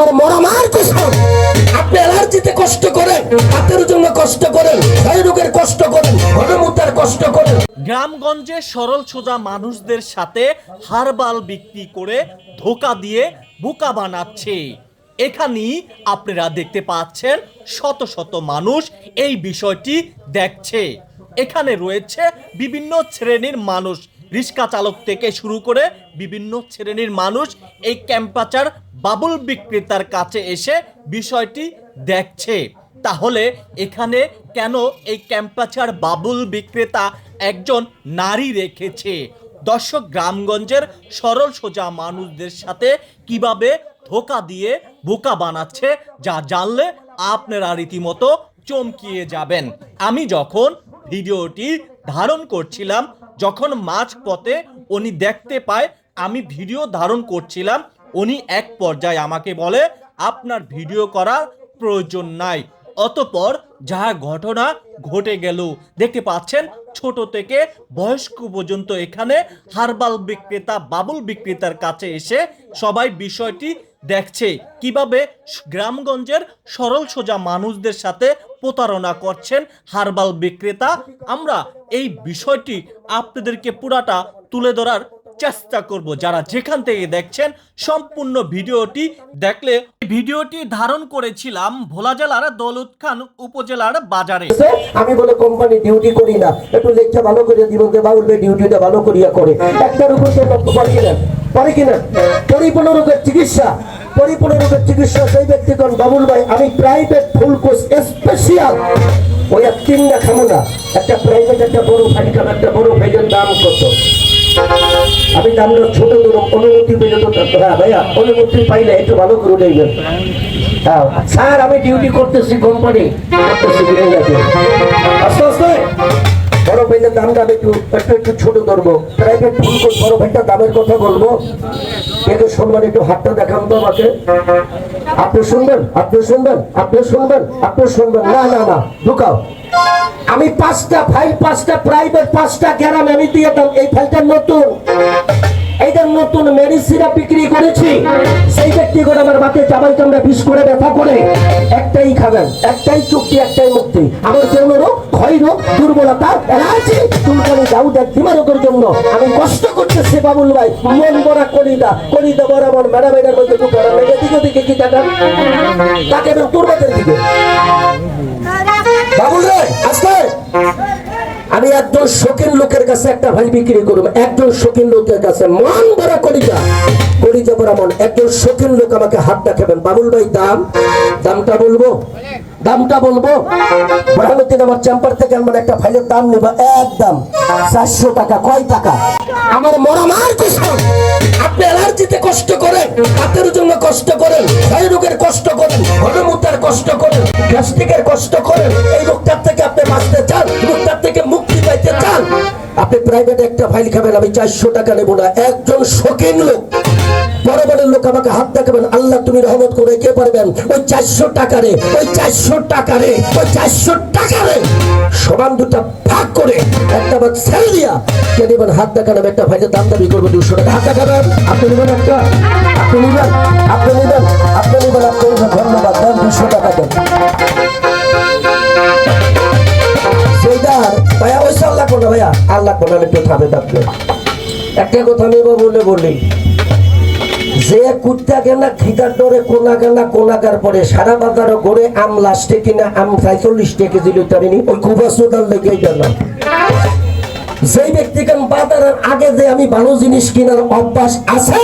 আমার মরামার কসম আপনি অ্যালার্জিতে কষ্ট করেন, হাতের জন্য কষ্ট করেন রোগের কষ্ট করেন ঘনমূত্রার কষ্ট করেন। গ্রামগঞ্জে সরল সোজা মানুষদের সাথে হারবাল বিক্রি করে ধোকা দিয়ে বোকা বানাচ্ছে। এখানেই আপনারা দেখতে পাচ্ছেন শত শত মানুষ এই বিষয়টি দেখছে। এখানে রয়েছে বিভিন্ন শ্রেণির মানুষ। রিক্সা চালক থেকে শুরু করে বিভিন্ন শ্রেণির মানুষ এই ক্যাম্পাচার বাবুল বিক্রেতার কাছে এসে বিষয়টি দেখছে। তাহলে এখানে কেন এই ক্যাম্পাচার বাবুল বিক্রেতা একজন নারী রেখেছে? দর্শক, গ্রামগঞ্জের সরল সোজা মানুষদের সাথে কীভাবে ধোকা দিয়ে বোকা বানাচ্ছে, যা জানলে আপনারা রীতিমতো চমকিয়ে যাবেন। আমি যখন ভিডিওটি ধারণ করছিলাম, যখন মাঝ পথে উনি দেখতে পায়, আমি ভিডিও ধারণ করছিলাম উনি এক পর্যায়ে আমাকে বলে, আপনার ভিডিও করার প্রয়োজন নাই। অতপর যা ঘটনা ঘটে গেল, দেখতে পাচ্ছেন ছোট থেকে বয়স্ক পর্যন্ত এখানে হারবাল বিক্রেতা, বাবুল বিক্রেতার কাছে এসে সবাই বিষয়টি দেখছে। কীভাবে গ্রামগঞ্জের সরল সোজা মানুষদের সাথে প্রতারণা করছেন হারবাল বিক্রেতা? আমরা এই বিষয়টি আপনাদেরকে পুরাটা তুলে ধরার চেষ্টা করব। যারা যেখান থেকে দেখছেন, সম্পূর্ণ ভিডিওটি দেখলে ভিডিওটি ধারণ করেছিলাম ভোলা জেলার দৌলত খান উপজেলার বাজারে। আমি বলে কোম্পানি ডিউটি করি না। একটু লেখা ভালো করে দিব যে বাবুল ভাই ডিউটিটা ভালো করিয়া করে। একটার উপর তো লক্ষ্য করে কিনা? পারে কিনা? পরিপূর্ণ রোগের চিকিৎসা। পরিপূর্ণ রোগের চিকিৎসা সেই ব্যক্তিগণ বাবুল ভাই, আমি প্রাইভেট ফুল কোর্স স্পেশাল ওই এক তিনটা খামো না একটা প্রাইভেট একটা বড় ফাইল একটা বড় ফাইলের দাম কত? আমি দামটা ছোট অনুমতি পেলে তো হ্যাঁ ভাইয়া, অনুমতি পাইলে একটু ভালো করে নেবেন। হ্যাঁ স্যার, আমি ডিউটি করতেছি কোম্পানি আস্তে আস্তে। বড় দাম একটু একটু একটু ছোট ধরবো। প্রাইভেট ফুল কোর্স বড় ভাইটার দামের কথা বলব। কিন্তু শুনবেন একটু হাতটা দেখান তো আমাকে। আপনি শুনবেন আপনি শুনবেন আপনি শুনবেন আপনি শুনবেন। না না না, ঢুকাও। আমি পাঁচটা ফাইল পাঁচটা প্রাইভেট পাঁচটা গ্যারাম আমি দিয়ে দাম এই ফাইলটা নতুন। এইটার নতুন মেডিসিনা বিক্রি করেছি। সেই করে আমার বাতে চাবাই চামড়া বিষ করে ব্যথা করে। একটাই খাবেন, একটাই চুক্তি, একটাই মুক্তি। আমার যৌন রোগ, ক্ষয় রোগ, দুর্বলতা, অ্যালার্জি চুলকানি দাউদ এক দিমারোগের জন্য। আমি কষ্ট করতেছি বাবুল ভাই। মন বড়া করি করি না বরাবর ম্যাডাম এটার মধ্যে না দিকে দিকে, কি তাকে দুর্বলের দিকে। বাবুল রে, আজকে? আমি একজন শৌখিন লোকের কাছে একটা ভাই বিক্রি করব একজন শৌখিন লোকের কাছে মন ভরা কলিজা কলিজা ভরা মন একজন শৌখিন লোক আমাকে হাত দেখাবেন বাবুল ভাই, দাম? দামটা বলব? দামটা বলব? বড়ামতিন আমার চেম্বার থেকে আমার একটা ফাইলের দাম নেব, একদম। চারশো টাকা, কয় টাকা? আমার মরামার কষ্ট। আপনি অ্যালার্জিতে কষ্ট করেন, হাতের জন্য কষ্ট করেন, ক্ষয় রোগের কষ্ট করেন ঘনমূত্রার কষ্ট করেন, গ্যাস্ট্রিকের কষ্ট করেন, এই রোগটার থেকে আপনি বাঁচতে চান রোগটার থেকে মুক্তি পাইতে চান। আপনি প্রাইভেট একটা ফাইল খাবেন, আমি চারশো টাকা নেব না, একজন শৌখিন লোক। বড় বড় লোক আমাকে হাত দেখাবেন, আল্লাহ তুমি রহমত করে কে পারবেন। ওই চারশো টাকারে, ওই চারশো টাকারে, ওই চারশো টাকারে সমান দুটা ভাগ করে একটা ভাগ সেল দিয়া কে নেবেন? হাত দেখানো একটা ভাইয়ের দাম দাবি করব, দুশো টাকা। হাত দেখাবেন? আপনি নেবেন একটা? আপনি নেবেন? আপনি নেবেন? আপনি নেবেন আপনি নেবেন, ধন্যবাদ, দেন দুশো টাকা দেন। সেইটার ভাইয়া ওইসব আল্লাহ করো ভাইয়া। আল্লাহ করো আমি একটু কথা আমি বলে বলি। যে কুত্তা গেনা খিদার ডরে কোনা গেনা, কোনাগার পরে সারা বাজারে গড়ে আম লাস্টে কিনা, আম সাইচল্লিশ টাকা দিল তারিনি ওই কুবাসুদার লেগে গেলাম যেই ব্যক্তিকে বাজারের আগে যে আমি ভালো জিনিস কেনার অভ্যাস আছে